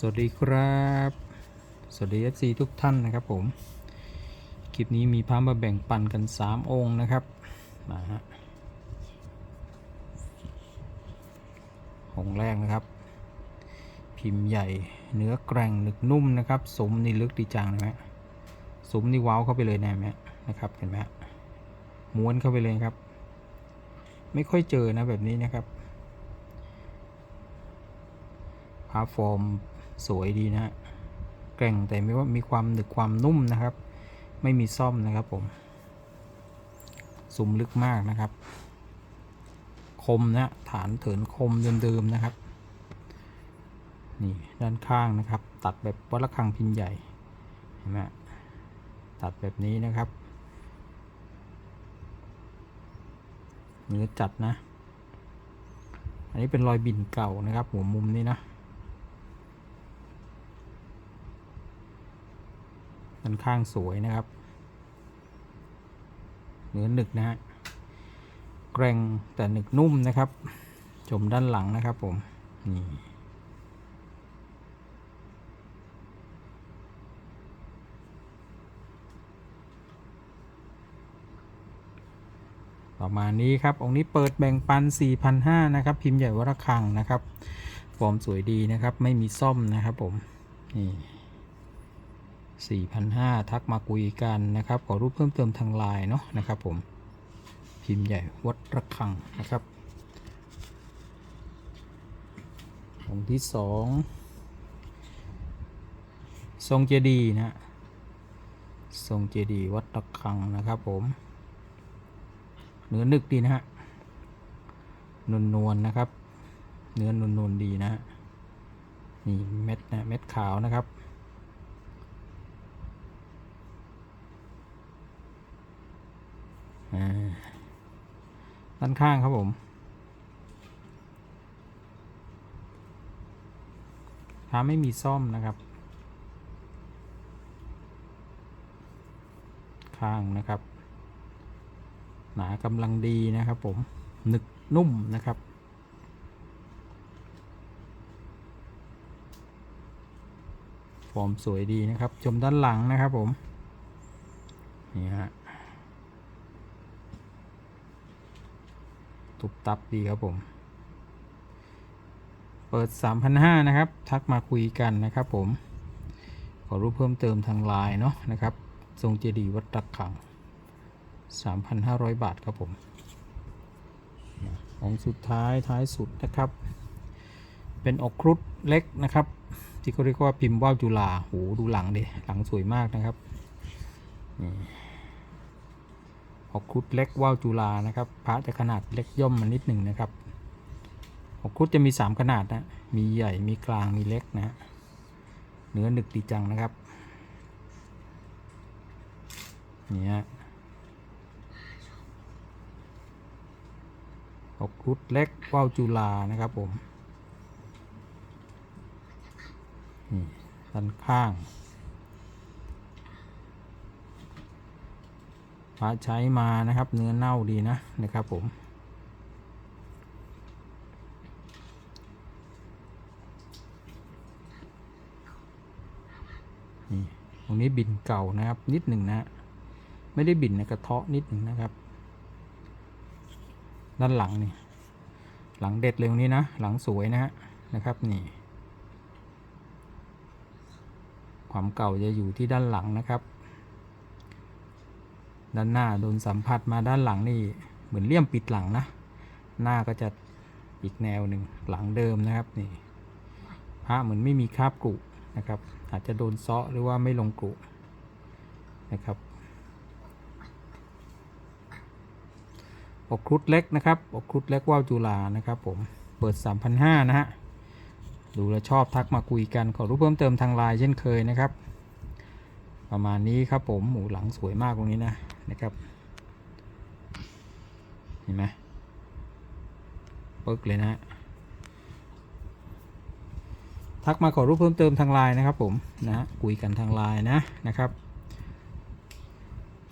สวัสดีครับ สวัสดี FC ทุกท่านนะครับผม คลิปนี้มีพระมาแบ่งปันกัน 3 องค์นะครับ มาฮะ องค์แรกนะครับ พิมพ์ใหญ่เนื้อแกร่งหนึกนุ่มนะครับ สมนี่ลึกดีจังนะฮะสมนี่ว้าวเข้าไปเลยนะเห็นไหมนะครับ เห็นไหมม้วนเข้าไปเลยครับ ไม่ค่อยเจอนะแบบนี้นะครับพาฟอร์ม สวยดีนะฮะแกร่งแต่ไม่ว่ามีความหนึบความนุ่มนะครับ ไม่มีซ่อมนะครับผมสุมลึกมากนะครับ คมนะฐานเถินคมเดิมๆนะครับ นี่ด้านข้างนะครับ ตัดแบบวัดระฆังพิมพ์ใหญ่เห็นไหมตัดแบบนี้นะครับเนื้อจัดนะ อันนี้เป็นรอยบินเก่านะครับ หัวมุมนี้นะ ด้านข้างสวยนะครับเนื้อหนึกนะฮะแกร่งแต่หนึกนุ่มนะครับ ชมด้านหลังนะครับผมนี่ประมาณนี้ครับ องค์นี้เปิดแบ่งปัน 4,500นะครับ พิมพ์ใหญ่วรคังนะครับ ฟอร์มสวยดีนะครับ ไม่มีซ่อมนะครับผม นี่ 4,500 ทักมาคุยกันนะครับ ขอรูปเพิ่มเติมทางไลน์เนาะนะครับผม พิมพ์ใหญ่วัดระฆังนะครับองค์ที่สองทรงเจดีย์นะฮะทรงเจดีย์วัดระฆังนะครับผม เนื้อนึกดีนะฮะนวลนวลๆนะครับ เนื้อนวลนวลๆดีนะฮะนี่เม็ดนะเม็ดขาวนะครับ อ่า ด้านข้างครับผมท้าไม่มีซ่อมนะครับ ข้างนะครับ หนากำลังดีนะครับผมหนึกนุ่มนะครับฟอร์มสวยดีนะครับ ชมด้านหลังนะครับผม นี่ฮะ ตุบตับดีครับผม เปิด 3,500 นะครับ ทักมาคุยกันนะครับผม ขอรูปเพิ่มเติมทางไลน์เนาะนะครับ ทรงเจดีวัดตะขัง 3,500 บาทครับผม ของสุดท้ายท้ายสุดนะครับ เป็นอกครุฑเล็กนะครับ ที่เขาเรียกว่าพิมพ์ว่าวจุฬาโหดูหลังดิหลังสวยมากนะครับนี่ อกครุฑเล็กว่าวจุฬานะครับพระจะขนาดเล็กย่อมมานิดหนึ่งนะครับออกครุฑจะมี 3 ขนาดนะมีใหญ่มีกลางมีเล็กนะเนื้อหนึกดีจังนะครับนี่ฮะอกครุฑเล็กว่าวจุฬานะครับผมนี่ด้านข้าง พระใช้มานะครับเนื้อเน่าดีนะนะครับผม นี่ตรงนี้บินเก่านะครับนิดหนึ่งนะ ไม่ได้บินนะกระเทาะนิดหนึ่งนะครับ ด้านหลังนี่ หลังเด็ดเลยตรงนี้นะ หลังสวยนะฮะนะครับนี่ความเก่าจะอยู่ที่ด้านหลังนะครับ ด้านหน้าโดนสัมผัสมาด้านหลังนี่เหมือนเลี่ยมปิดหลังนะ หน้าก็จะอีกแนวหนึ่งหลังเดิมนะครับนี่พระเหมือนไม่มีคราบกรุนะครับ อาจจะโดนเซาะหรือว่าไม่ลงกรุนะครับอกครุฑเล็กนะครับอกครุฑเล็กว่าวจุฬานะครับผมเปิด 3,500 นะฮะดูแลชอบทักมาคุยกันขอรู้เพิ่มเติมทางไลน์เช่นเคยนะครับ ประมาณนี้ครับผมหมูหลังสวยมากตรงนี้นะ นะครับ เห็นไหมปึ๊กเลยนะทักมาขอรูปเพิ่มเติมทางไลน์นะครับผมนะคุยกันทางไลน์นะนะครับ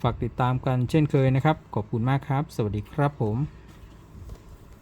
ฝากติดตามกันเช่นเคยนะครับ ขอบคุณมากครับ สวัสดีครับผม